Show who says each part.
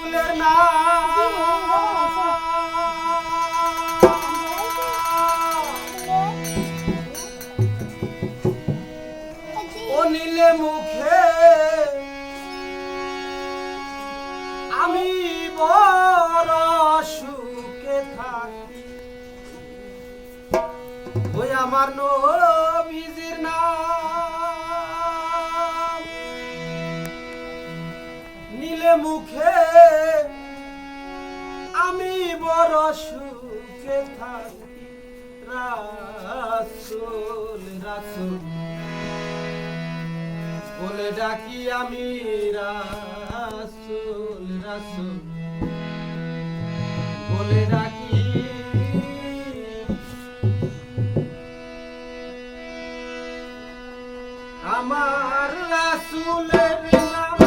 Speaker 1: ফুলের নাম ও নীলে মুখে আমি বড় সুখে থাকি। ওই আমার নবীজির নাম মুখে, আমি বড় সুখে থাকি। রাসুল বলে ডাকি আমি রাসুল রাসুল। বলে ডাকি, আমার রাসুলের নাম